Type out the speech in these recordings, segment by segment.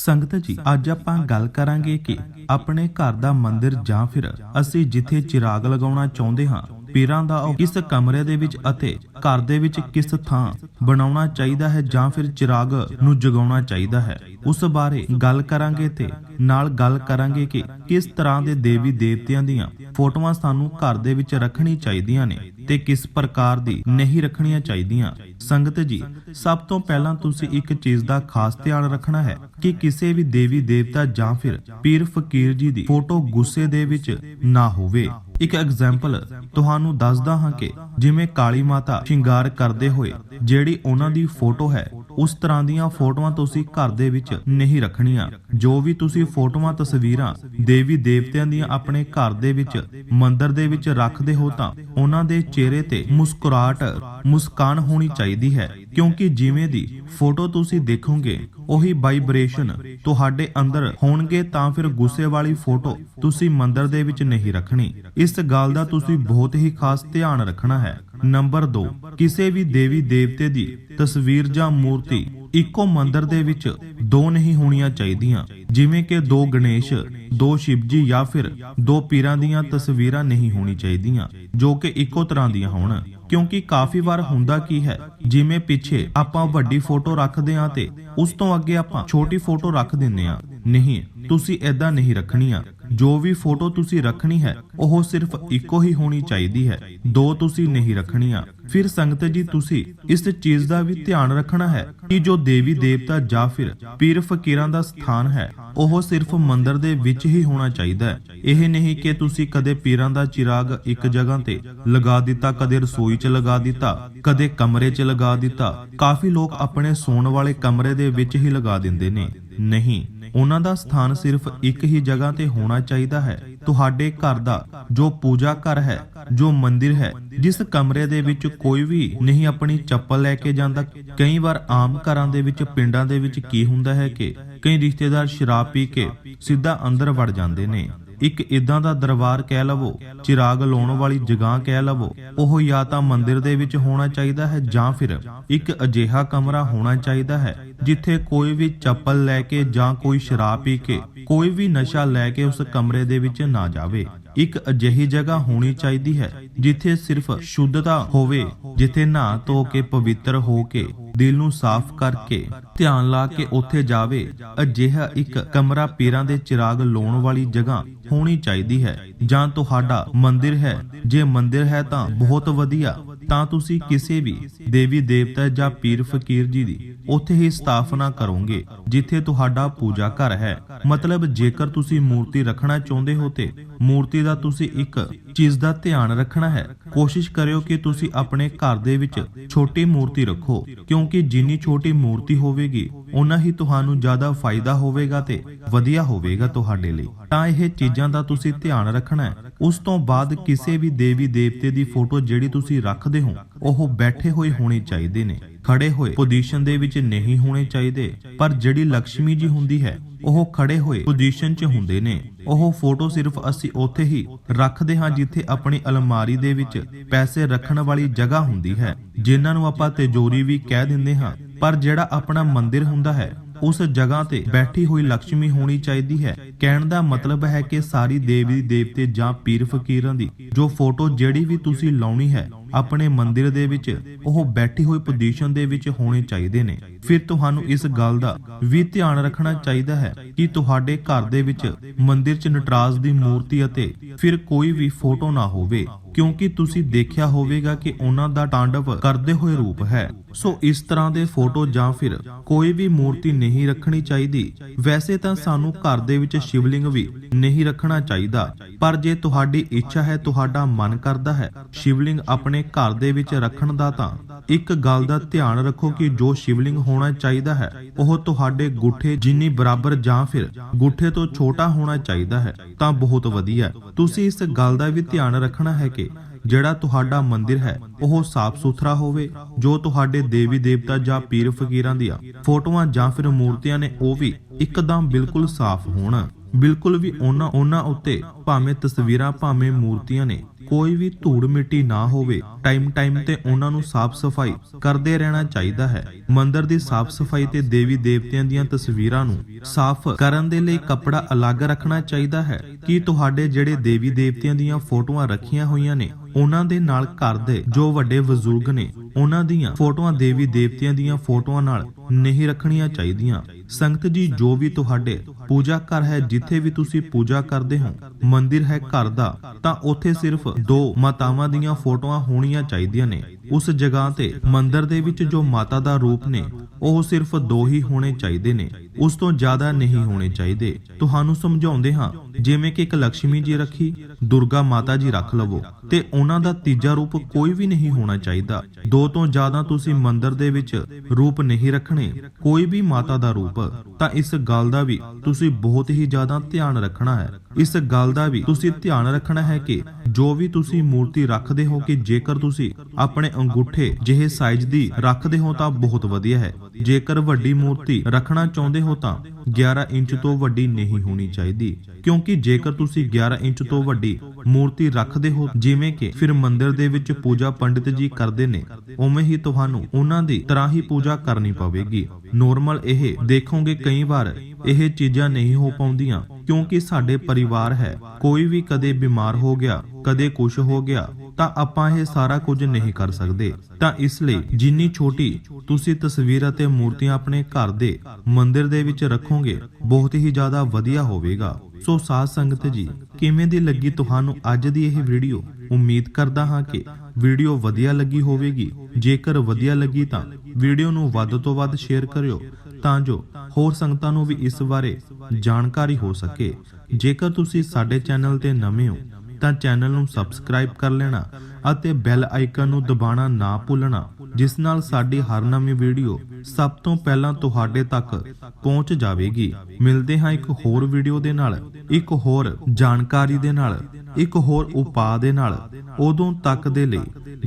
ਸੰਗਤ ਜੀ ਅੱਜ ਆਪਾਂ ਗੱਲ ਕਰਾਂਗੇ ਕਿ ਆਪਣੇ ਘਰ ਦਾ ਮੰਦਿਰ ਜਾਂ ਫਿਰ ਅਸੀਂ ਜਿੱਥੇ ਚਿਰਾਗ ਲਗਾਉਣਾ ਚਾਹੁੰਦੇ ਹਾਂ ਪੀਰਾਂ ਦਾ ਉਹ ਕਿਸ ਕਮਰੇ ਦੇ ਵਿੱਚ ਅਤੇ ਘਰ ਦੇ ਵਿੱਚ ਕਿਸ ਥਾਂ ਬਣਾਉਣਾ ਚਾਹੀਦਾ ਹੈ ਜਾਂ ਫਿਰ ਚਿਰਾਗ ਨੂੰ ਜਗਾਉਣਾ ਚਾਹੀਦਾ ਹੈ। ਉਸ ਬਾਰੇ ਗੱਲ ਕਰਾਂਗੇ ਤੇ ਨਾਲ ਗੱਲ ਕਰਾਂਗੇ ਕਿ ਕਿਸ ਤਰ੍ਹਾਂ ਦੇ ਦੇਵੀ ਦੇਵਤਿਆਂ ਦੀਆਂ ਫੋਟੋਆਂ ਸਾਨੂੰ ਘਰ ਦੇ ਵਿੱਚ ਰੱਖਣੀ ਚਾਹੀਦੀਆਂ ਨੇ ਤੇ ਕਿਸ ਪ੍ਰਕਾਰ ਦੀ ਨਹੀਂ ਰੱਖਣੀਆਂ ਚਾਹੀਦੀਆਂ। ਸੰਗਤ ਜੀ, ਸਭ ਤੋਂ ਪਹਿਲਾਂ ਤੁਸੀਂ ਇੱਕ ਚੀਜ਼ ਦਾ ਖਾਸ ਧਿਆਨ ਰੱਖਣਾ ਹੈ ਕਿ ਕਿਸੇ ਵੀ ਦੇਵੀ, ਦੇਵਤਾ ਜਾਂ ਫਿਰ ਪੀਰ ਫਕੀਰ ਜੀ ਦੀ ਫੋਟੋ ਗੁੱਸੇ ਦੇ ਵਿੱਚ ਨਾ ਹੋਵੇ। ਇੱਕ ਐਗਜ਼ਾਮਪਲ ਤੁਹਾਨੂੰ ਦੱਸਦਾ ਹਾਂ ਕਿ ਜਿਵੇਂ ਕਾਲੀ ਮਾਤਾ ਸ਼ਿੰਗਾਰ ਕਰਦੇ ਹੋਏ ਜਿਹੜੀ ਉਹਨਾਂ ਦੀ ਫੋਟੋ ਹੈ ਉਸ ਤਰ੍ਹਾਂ ਦੀਆਂ ਫੋਟੋਆਂ ਤੁਸੀਂ ਘਰ ਦੇ ਵਿੱਚ ਨਹੀਂ ਰੱਖਣੀਆਂ। ਜੋ ਵੀ ਤੁਸੀਂ ਫੋਟੋਆਂ, ਤਸਵੀਰਾਂ ਦੇਵੀ ਦੇਵਤਿਆਂ ਦੀਆਂ ਆਪਣੇ ਘਰ ਦੇ ਵਿੱਚ, ਮੰਦਿਰ ਦੇ ਵਿੱਚ ਰੱਖਦੇ ਹੋ ਤਾਂ ਉਹਨਾਂ ਦੇ ਚਿਹਰੇ ਤੇ ਮੁਸਕਰਾਹਟ, ਮੁਸਕਾਨ ਹੋਣੀ ਚਾਹੀਦੀ ਹੈ। ਕਿਉਂਕਿ ਜਿਵੇਂ ਦੀ ਫੋਟੋ ਤੁਸੀਂ ਦੇਖੋਗੇ, ਉਹੀ ਵਾਈਬ੍ਰੇਸ਼ਨ ਤੁਹਾਡੇ ਅੰਦਰ ਹੋਣਗੇ ਤਾਂ ਫਿਰ ਗੁੱਸੇ ਵਾਲੀ ਫੋਟੋ ਤੁਸੀਂ ਮੰਦਿਰ ਦੇ ਵਿੱਚ ਨਹੀਂ ਰੱਖਣੀ। ਇਸ ਗੱਲ ਦਾ ਤੁਸੀਂ ਬਹੁਤ ਹੀ ਖਾਸ ਧਿਆਨ ਰੱਖਣਾ ਹੈ। ਨੰਬਰ 2 ਕਿਸੇ ਵੀ ਦੇਵੀ ਦੇਵਤੇ ਦੀ ਤਸਵੀਰ ਜਾਂ ਮੂਰਤੀ ਇੱਕੋ ਮੰਦਿਰ ਦੇ ਵਿੱਚ ਦੋ ਨਹੀਂ ਹੋਣੀਆਂ ਚਾਹੀਦੀਆਂ, ਜਿਵੇਂ ਕਿ ਦੋ ਗਣੇਸ਼, ਦੋ ਸ਼ਿਵਜੀ ਜਾਂ ਫਿਰ ਦੋ ਪੀਰਾਂ ਦੀਆਂ ਤਸਵੀਰਾਂ ਨਹੀਂ ਹੋਣੀ ਚਾਹੀਦੀਆਂ, ਜੋ ਕਿ ਇੱਕੋ ਤਰ੍ਹਾਂ ਦੀਆਂ ਹੋਣ। ਕਿਉਂਕਿ ਕਾਫੀ ਵਾਰ ਹੁੰਦਾ ਕੀ ਹੈ, ਜਿਵੇਂ ਪਿੱਛੇ ਆਪਾਂ ਵੱਡੀ ਫੋਟੋ ਰੱਖਦੇ ਹਾਂ ਤੇ ਉਸ ਤੋਂ ਅੱਗੇ ਆਪਾਂ ਛੋਟੀ ਫੋਟੋ ਰੱਖ ਦਿੰਦੇ ਹਾਂ। ਨਹੀਂ ਤੁਸੀਂ ਐਦਾਂ ਨਹੀਂ ਰੱਖਣੀਆਂ। ਜੋ ਵੀ ਫੋਟੋ ਤੁਸੀਂ ਰੱਖਣੀ ਹੈ, ਉਹ ਸਿਰਫ ਇੱਕੋ ਹੀ ਹੋਣੀ ਚਾਹੀਦੀ ਹੈ। ਦੋ ਤੁਸੀਂ ਨਹੀਂ ਰੱਖਣੀਆਂ। ਫਿਰ ਸੰਗਤ ਜੀ, ਤੁਸੀਂ ਇਸ ਚੀਜ਼ ਦਾ ਵੀ ਧਿਆਨ ਰੱਖਣਾ ਹੈ ਕਿ ਜੋ ਦੇਵੀ ਦੇਵਤਾ ਜਾਂ ਫਿਰ ਪੀਰ ਫਕੀਰਾਂ ਦਾ ਸਥਾਨ ਹੈ, ਉਹ ਸਿਰਫ ਮੰਦਿਰ ਦੇ ਵਿੱਚ ਹੀ ਹੋਣਾ ਚਾਹੀਦਾ ਹੈ। ਇਹ ਨਹੀਂ ਕਿ ਤੁਸੀਂ ਕਦੇ ਪੀਰਾਂ ਦਾ ਚਿਰਾਗ ਇੱਕ ਜਗ੍ਹਾ ਤੇ ਲਗਾ ਦਿੱਤਾ, ਕਦੇ ਰਸੋਈ 'ਚ ਲਗਾ ਦਿੱਤਾ, ਕਦੇ ਕਮਰੇ 'ਚ ਲਗਾ ਦਿੱਤਾ। ਕਾਫੀ ਲੋਕ ਆਪਣੇ ਸੌਣ ਵਾਲੇ ਕਮਰੇ ਦੇ ਵਿੱਚ ਹੀ ਲਗਾ ਦਿੰਦੇ ਨੇ। ਨਹੀਂ। ਉਹਨਾਂ ਦਾ ਸਥਾਨ ਸਿਰਫ ਇੱਕ ਹੀ ਜਗ੍ਹਾ ਤੇ ਹੋਣਾ ਚਾਹੀਦਾ ਹੈ। ਤੁਹਾਡੇ ਘਰ ਦਾ ਜੋ ਪੂਜਾ ਘਰ ਹੈ, ਜੋ ਮੰਦਿਰ ਹੈ, ਜਿਸ ਕਮਰੇ ਦੇ ਵਿੱਚ ਕੋਈ ਵੀ ਨਹੀਂ ਆਪਣੀ ਚੱਪਲ ਲੈ ਕੇ ਜਾਂਦਾ, ਕਈ ਵਾਰ ਆਮ ਘਰਾਂ ਦੇ ਵਿੱਚ, ਪਿੰਡਾਂ ਦੇ ਵਿੱਚ ਕੀ ਹੁੰਦਾ ਹੈ ਕਿ ਕਈ ਰਿਸ਼ਤੇਦਾਰ ਸ਼ਰਾਬ ਪੀ ਕੇ ਸਿੱਧਾ ਅੰਦਰ ਵੜ ਜਾਂਦੇ ਨੇ। ਇੱਕ ਇਦਾਂ ਦਾ ਦਰਬਾਰ ਕਹਿ ਲਵੋ, ਚਿਰਾਗ ਲਾਉਣ ਵਾਲੀ ਜਗ੍ਹਾ ਕਹਿ ਲਵੋ, ਉਹ ਜਾਂ ਤਾਂ ਮੰਦਿਰ ਦੇ ਵਿੱਚ ਹੋਣਾ ਚਾਹੀਦਾ ਹੈ ਜਾਂ ਫਿਰ ਇੱਕ ਅਜਿਹਾ ਕਮਰਾ ਹੋਣਾ ਚਾਹੀਦਾ ਹੈ ਜਿੱਥੇ ਕੋਈ ਵੀ ਚੱਪਲ ਲੈ ਕੇ ਜਾਂ ਕੋਈ ਸ਼ਰਾਬ ਪੀ ਕੇ, ਕੋਈ ਵੀ ਨਸ਼ਾ ਲੈ ਕੇ ਉਸ ਕਮਰੇ ਦੇ ਵਿੱਚ ਨਾ ਜਾਵੇ। ਇੱਕ ਅਜਿਹੀ ਜਗ੍ਹਾ ਹੋਣੀ ਚਾਹੀਦੀ ਹੈ ਜਿੱਥੇ ਸਿਰਫ ਸ਼ੁੱਧਤਾ ਹੋਵੇ, ਜਿੱਥੇ ਨਹਾ ਧੋ ਕੇ ਪਵਿੱਤਰ ਹੋ ਕੇ ਦਿਲ ਨੂੰ ਸਾਫ਼ ਕਰਕੇ ਧਿਆਨ ਲਾ ਕੇ ਉੱਥੇ ਜਾਵੇ, ਅਜਿਹਾ ਇੱਕ ਕਮਰਾ ਪੀਰਾਂ ਦੇ ਚਿਰਾਗ ਲਾਉਣ ਵਾਲੀ ਜਗ੍ਹਾ ਹੋਣੀ ਚਾਹੀਦੀ ਹੈ। ਜਾਂ ਤੁਹਾਡਾ ਮੰਦਿਰ ਹੈ। ਜੇ ਮੰਦਿਰ ਹੈ ਤਾਂ ਬਹੁਤ ਵਧੀਆ। ਤਾਂ ਤੁਸੀਂ ਕਿਸੇ ਵੀ ਦੇਵੀ ਦੇਵਤਾ ਜਾਂ ਪੀਰ ਫਕੀਰ ਜੀ ਦੀ ਉੱਥੇ ਹੀ ਸਥਾਪਨਾ ਕਰੋਗੇ, ਜਿੱਥੇ ਤੁਹਾਡਾ ਪੂਜਾ ਘਰ ਹੈ। ਮਤਲਬ ਜੇਕਰ ਤੁਸੀਂ ਮੂਰਤੀ ਰੱਖਣਾ ਚਾਹੁੰਦੇ ਹੋ ਤੇ ਮੂਰਤੀ ਦਾ ਤੁਸੀਂ ਇੱਕ ਚੀਜ਼ ਦਾ ਧਿਆਨ ਰੱਖਣਾ ਹੈ। ਕੋਸ਼ਿਸ਼ ਕਰਿਓ ਕਿ ਤੁਸੀਂ ਆਪਣੇ ਘਰ ਦੇ ਵਿੱਚ ਛੋਟੀ ਮੂਰਤੀ ਰੱਖੋ, ਕਿਉਂਕਿ ਜਿੰਨੀ ਛੋਟੀ ਮੂਰਤੀ ਹੋਵੇਗੀ ਉਨਾ ਹੀ ਤੁਹਾਨੂੰ ਜ਼ਿਆਦਾ ਫਾਇਦਾ ਹੋਵੇਗਾ ਤੇ ਵਧੀਆ ਹੋਵੇਗਾ ਤੁਹਾਡੇ ਲਈ। ਤਾਂ ਇਹ ਚੀਜ਼ਾਂ ਦਾ ਤੁਸੀਂ ਧਿਆਨ ਰੱਖਣਾ ਹੈ। ਉਸ ਤੋਂ ਬਾਅਦ ਕਿਸੇ ਵੀ ਦੇਵੀ ਦੇਵਤੇ ਦੀ ਫੋਟੋ ਜਿਹੜੀ ਤੁਸੀਂ ਰੱਖਦੇ ਹੋ, ਉਹ ਬੈਠੇ ਹੋਏ ਹੋਣੇ ਚਾਹੀਦੇ ਨੇ। ਖੜੇ ਹੋਏ ਪੋਜੀਸ਼ਨ ਦੇ ਵਿੱਚ ਨਹੀਂ ਹੋਣੇ ਚਾਹੀਦੇ, ਪਰ ਜਿਹੜੀ ਲక్ష్ਮੀ ਜੀ ਹੁੰਦੀ ਹੈ, ਉਹ ਖੜੇ ਹੋਏ ਪੋਜੀਸ਼ਨ 'ਚ ਹੁੰਦੇ ਨੇ। ਉਹ ਫੋਟੋ ਸਿਰਫ ਅਸੀਂ ਉੱਥੇ ਹੀ ਰੱਖਦੇ ਹਾਂ ਜਿੱਥੇ ਆਪਣੀ ਅਲਮਾਰੀ ਦੇ ਵਿੱਚ ਪੈਸੇ ਰੱਖਣ ਵਾਲੀ ਜਗ੍ਹਾ ਹੁੰਦੀ ਹੈ, ਜਿਨ੍ਹਾਂ ਨੂੰ ਆਪਾਂ ਤਿਜੋਰੀ ਵੀ ਕਹਿ ਦਿੰਦੇ ਹਾਂ। ਪਰ ਜਿਹੜਾ ਆਪਣਾ ਮੰਦਿਰ ਹੁੰਦਾ ਹੈ, ਉਸ ਜਗ੍ਹਾ ਤੇ ਬੈਠੀ ਹੋਈ ਲక్ష్ਮੀ ਹੋਣੀ ਚਾਹੀਦੀ ਹੈ। ਕਹਿਣ ਦਾ ਮਤਲਬ ਹੈ ਕਿ ਸਾਰੀ ਦੇਵੀ ਦੇਵਤੇ ਜਾਂ ਪੀਰ ਫਕੀਰਾਂ ਦੀ ਜੋ ਫੋਟੋ ਜਿਹੜੀ ਵੀ ਤੁਸੀਂ ਲਾਉਣੀ ਹੈ ਆਪਣੇ ਮੰਦਿਰ ਦੇ ਵਿੱਚ ਉਹ ਬੈਠੀ ਹੋਈ ਪੋਜੀਸ਼ਨ ਦੇ ਵਿੱਚ ਹੋਣੇ ਚਾਹੀਦੇ ਨੇ। ਫਿਰ ਤੁਹਾਨੂੰ ਇਸ ਗੱਲ ਦਾ ਵੀ ਧਿਆਨ ਰੱਖਣਾ ਚਾਹੀਦਾ ਹੈ ਕਿ ਤੁਹਾਡੇ ਘਰ ਦੇ ਵਿੱਚ ਮੰਦਿਰ 'ਚ ਨਟਰਾਜ ਦੀ ਮੂਰਤੀ ਅਤੇ ਫਿਰ ਕੋਈ ਵੀ ਫੋਟੋ ਨਾ ਹੋਵੇ, ਕਿਉਂਕਿ ਤੁਸੀਂ ਦੇਖਿਆ ਹੋਵੇਗਾ ਕਿ ਉਹਨਾਂ ਦਾ ਟਾਂਡਵ ਕਰਦੇ ਹੋਏ ਰੂਪ ਹੈ। ਸੋ ਇਸ ਤਰ੍ਹਾਂ ਦੇ ਫੋਟੋ ਜਾਂ ਫਿਰ ਕੋਈ ਵੀ ਮੂਰਤੀ ਨਹੀਂ ਰੱਖਣੀ ਚਾਹੀਦੀ। ਵੈਸੇ ਤਾਂ ਸਾਨੂੰ ਘਰ ਦੇ ਵਿੱਚ ਸ਼ਿਵਲਿੰਗ ਵੀ ਨਹੀਂ ਰੱਖਣਾ ਚਾਹੀਦਾ, ਪਰ ਜੇ ਤੁਹਾਡੀ ਇੱਛਾ ਹੈ, ਤੁਹਾਡਾ ਮਨ ਕਰਦਾ ਹੈ, ਸ਼ਿਵਲਿੰਗ ਆਪਣੇ ਆਪਣੇ ਘਰ ਦੇ ਵਿੱਚ ਰੱਖਣ ਦਾ ਤਾਂ ਇੱਕ ਗੱਲ ਦਾ ਧਿਆਨ ਰੱਖੋ ਕਿ ਜੋ ਸ਼ਿਵਲਿੰਗ ਹੋਣਾ ਚਾਹੀਦਾ ਹੈ, ਉਹ ਤੁਹਾਡੇ ਗੁੱਠੇ ਜਿੰਨੀ ਬਰਾਬਰ ਜਾਂ ਫਿਰ ਗੁੱਠੇ ਤੋਂ ਛੋਟਾ ਹੋਣਾ ਚਾਹੀਦਾ ਹੈ, ਤਾਂ ਬਹੁਤ ਵਧੀਆ ਤੁਸੀਂ ਇਸ ਗੱਲ ਦਾ ਵੀ ਧਿਆਨ ਰੱਖਣਾ ਹੈ ਕਿ ਜਿਹੜਾ ਤੁਹਾਡਾ ਮੰਦਿਰ ਹੈ, ਉਹ ਸਾਫ਼ ਸੁਥਰਾ ਹੋਵੇ, ਜੋ ਤੁਹਾਡੇ ਦੇਵੀ ਦੇਵਤਾ ਜਾਂ ਪੀਰ ਫਕੀਰਾਂ ਦੀਆਂ ਫੋਟੋਆਂ ਜਾਂ ਫਿਰ ਮੂਰਤੀਆਂ ਨੇ, ਉਹ ਵੀ ਇੱਕਦਮ ਬਿਲਕੁਲ ਸਾਫ਼ ਹੋਣ। ਬਿਲਕੁਲ ਵੀ ਉਹਨਾਂ ਉਹਨਾਂ ਉੱਤੇ ਭਾਵੇਂ ਤਸਵੀਰਾਂ, ਭਾਵੇਂ ਮੂਰਤੀਆਂ ਨੇ ਕੋਈ ਵੀ ਧੂੜ ਮਿੱਟੀ ਨਾ ਹੋਵੇ, ਟਾਈਮ ਟਾਈਮ ਤੇ ਉਹਨਾਂ ਨੂੰ ਸਾਫ਼ ਸਫ਼ਾਈ ਕਰਦੇ ਰਹਿਣਾ ਚਾਹੀਦਾ ਹੈ। ਮੰਦਿਰ ਦੀ ਸਾਫ਼ ਸਫ਼ਾਈ ਤੇ ਦੇਵੀ ਦੇਵਤਿਆਂ ਦੀਆਂ ਤਸਵੀਰਾਂ ਨੂੰ ਸਾਫ਼ ਕਰਨ ਦੇ ਲਈ ਕੱਪੜਾ ਅਲੱਗ ਰੱਖਣਾ ਚਾਹੀਦਾ ਹੈ। ਕਿ ਤੁਹਾਡੇ ਜਿਹੜੇ ਦੇਵੀ ਦੇਵਤਿਆਂ ਦੀਆਂ ਫੋਟੋਆਂ ਰੱਖੀਆਂ ਹੋਈਆਂ ਨੇ ਉਹਨਾਂ ਦੇ ਨਾਲ ਘਰ ਦੇ ਜੋ ਵੱਡੇ ਬਜ਼ੁਰਗ ਨੇ, ਉਹਨਾਂ ਦੀਆਂ ਫੋਟੋਆਂ ਦੇਵੀ ਦੇਵਤਿਆਂ ਦੀਆਂ ਫੋਟੋਆਂ ਨਾਲ ਨਹੀਂ ਰੱਖਣੀਆਂ ਚਾਹੀਦੀਆਂ। ਸੰਗਤ ਜੀ, ਜੋ ਵੀ ਤੁਹਾਡੇ ਪੂਜਾ ਘਰ ਹੈ, ਜਿੱਥੇ ਵੀ ਤੁਸੀਂ ਪੂਜਾ ਕਰਦੇ ਹੋ, ਮੰਦਿਰ ਹੈ ਘਰ ਦਾ, ਤਾਂ ਉੱਥੇ ਸਿਰਫ ਦੋ ਮਾਤਾਵਾਂ ਦੀਆਂ ਫੋਟੋਆਂ ਹੋਣੀਆਂ ਚਾਹੀਦੀਆਂ ਨੇ। ਉਸ ਜਗ੍ਹਾ ਤੇ ਮੰਦਿਰ ਦੇ ਵਿੱਚ ਜੋ ਮਾਤਾ ਦਾ ਰੂਪ ਨੇ, ਉਹ ਸਿਰਫ ਦੋ ਹੀ ਹੋਣੇ ਚਾਹੀਦੇ ਨੇ। ਉਸ ਤੋਂ ਜ਼ਿਆਦਾ ਨਹੀਂ ਹੋਣੇ ਚਾਹੀਦੇ। ਤੁਹਾਨੂੰ ਸਮਝਾਉਂਦੇ ਹਾਂ, ਜਿਵੇਂ ਕਿ ਇੱਕ ਲక్ష్ਮੀ ਜੀ ਰੱਖੀ ਦੁਰਗਾ ਮਾਤਾ ਜੀ ਰੱਖ ਲਵੋ ਤੇ ਉਹਨਾਂ ਦਾ ਤੀਜਾ ਰੂਪ ਕੋਈ ਵੀ ਨਹੀਂ ਹੋਣਾ ਚਾਹੀਦਾ। ਦੋ ਤੋਂ ਜ਼ਿਆਦਾ ਤੁਸੀਂ ਮੰਦਿਰ ਦੇ ਵਿੱਚ ਰੂਪ ਨਹੀਂ ਰੱਖਣੇ, ਕੋਈ ਵੀ ਮਾਤਾ ਦਾ ਰੂਪ, ਤਾਂ ਇਸ ਗੱਲ ਦਾ ਵੀ ਤੁਸੀਂ ਬਹੁਤ ਹੀ ਜ਼ਿਆਦਾ ਧਿਆਨ ਰੱਖਣਾ ਹੈ। ਇਸ ਗੱਲ ਦਾ ਵੀ ਤੁਸੀਂ ਧਿਆਨ ਰੱਖਣਾ ਹੈ ਕਿ ਜੋ ਵੀ ਤੁਸੀਂ ਮੂਰਤੀ ਰੱਖਦੇ ਹੋ ਕਿ ਜੇਕਰ ਤੁਸੀਂ ਆਪਣੇ ਅੰਗੂਠੇ ਜਿਹੇ ਸਾਈਜ਼ ਦੀ ਰੱਖਦੇ ਹੋ ਤਾਂ ਬਹੁਤ ਵਧੀਆ ਹੈ। ਜੇਕਰ ਵੱਡੀ ਮੂਰਤੀ ਰੱਖਣਾ ਚਾਹੁੰਦੇ ਹੋ ਤਾਂ 11 ਇੰਚ ਤੋਂ ਵੱਡੀ ਨਹੀਂ ਹੋਣੀ ਚਾਹੀਦੀ, ਕਿਉਂਕਿ ਜੇਕਰ ਤੁਸੀਂ 11 ਇੰਚ ਤੋਂ ਵੱਡੀ ਮੂਰਤੀ ਰੱਖਦੇ ਹੋ, ਜਿਵੇਂ ਕਿ ਫਿਰ ਮੰਦਿਰ ਦੇ ਵਿੱਚ ਪੂਜਾ ਪੰਡਿਤ ਜੀ ਕਰਦੇ ਨੇ, ਉਵੇਂ ਹੀ ਤੁਹਾਨੂੰ ਉਹਨਾਂ ਦੀ ਤਰ੍ਹਾਂ ਹੀ ਪੂਜਾ ਕਰਨੀ ਪਵੇਗੀ। ਨੋਰਮਲ ਇਹ ਦੇਖੋਗੇ ਕਈ ਵਾਰ ਇਹ ਚੀਜ਼ਾਂ ਨਹੀਂ ਹੋ ਪਾਉਂਦੀਆਂ, ਕਿਉਂਕਿ ਸਾਡੇ ਪਰਿਵਾਰ ਹੈ, ਕੋਈ ਵੀ ਕਦੇ ਬਿਮਾਰ ਹੋ ਗਿਆ, ਕਦੇ ਕੁਝ ਹੋ ਗਿਆ ਤਾਂ ਆਪਾਂ ਇਹ ਸਾਰਾ ਕੁਝ ਨਹੀਂ ਕਰ ਸਕਦੇ। ਤਾਂ ਇਸ ਲਈ ਜਿੰਨੀ ਛੋਟੀ ਤੁਸੀਂ ਤਸਵੀਰ ਅਤੇ ਮੂਰਤੀਆਂ ਆਪਣੇ ਘਰ ਦੇ ਮੰਦਿਰ ਦੇ ਵਿੱਚ ਰੱਖੋਗੇ, ਬਹੁਤ ਹੀ ਜ਼ਿਆਦਾ ਵਧੀਆ ਹੋਵੇਗਾ। ਸੋ ਸਾਧ ਸੰਗਤ ਜੀ, ਕਿਵੇਂ ਦੀ ਲੱਗੀ ਤੁਹਾਨੂੰ ਅੱਜ ਦੀ ਇਹ ਵੀਡੀਓ? ਉਮੀਦ ਕਰਦਾ ਹਾਂ ਕਿ ਵੀਡੀਓ ਵਧੀਆ ਲੱਗੀ ਹੋਵੇਗੀ। ਜੇਕਰ ਵਧੀਆ ਲੱਗੀ ਤਾਂ ਵੀਡੀਓ ਨੂੰ ਵੱਧ ਤੋਂ ਵੱਧ ਸ਼ੇਅਰ ਕਰਿਓ, ਤਾਂ ਜੋ ਹੋਰ ਸੰਗਤਾਂ ਨੂੰ ਵੀ ਇਸ ਬਾਰੇ ਜਾਣਕਾਰੀ ਹੋ ਸਕੇ। ਜੇਕਰ ਤੁਸੀਂ ਸਾਡੇ ਚੈਨਲ ਤੇ ਨਵੇਂ ਹੋ ਤਾਂ ਚੈਨਲ ਨੂੰ ਸਬਸਕ੍ਰਾਈਬ ਕਰ ਲੈਣਾ ਅਤੇ ਬੈਲ ਆਈਕਨ ਨੂੰ ਦਬਾਉਣਾ ਨਾ ਭੁੱਲਣਾ, ਜਿਸ ਨਾਲ ਸਾਡੀ ਹਰ ਨਵੀਂ ਵੀਡੀਓ ਸਭ ਤੋਂ ਪਹਿਲਾਂ ਤੁਹਾਡੇ ਤੱਕ ਪਹੁੰਚ ਜਾਵੇਗੀ। ਮਿਲਦੇ ਹਾਂ ਇੱਕ ਹੋਰ ਵੀਡੀਓ ਦੇ ਨਾਲ, ਇੱਕ ਹੋਰ ਜਾਣਕਾਰੀ ਦੇ ਨਾਲ, ਇੱਕ ਹੋਰ ਉਪਾਅ ਦੇ ਨਾਲ। ਉਦੋਂ ਤੱਕ ਦੇ ਲਈ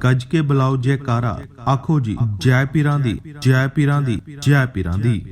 ਗੱਜ ਕੇ ਬੁਲਾਓ ਜੈਕਾਰਾ, ਆਖੋ ਜੀ, ਜੈ ਪੀਰਾਂ ਦੀ, ਜੈ ਪੀਰਾਂ ਦੀ, ਜੈ ਪੀਰਾਂ ਦੀ।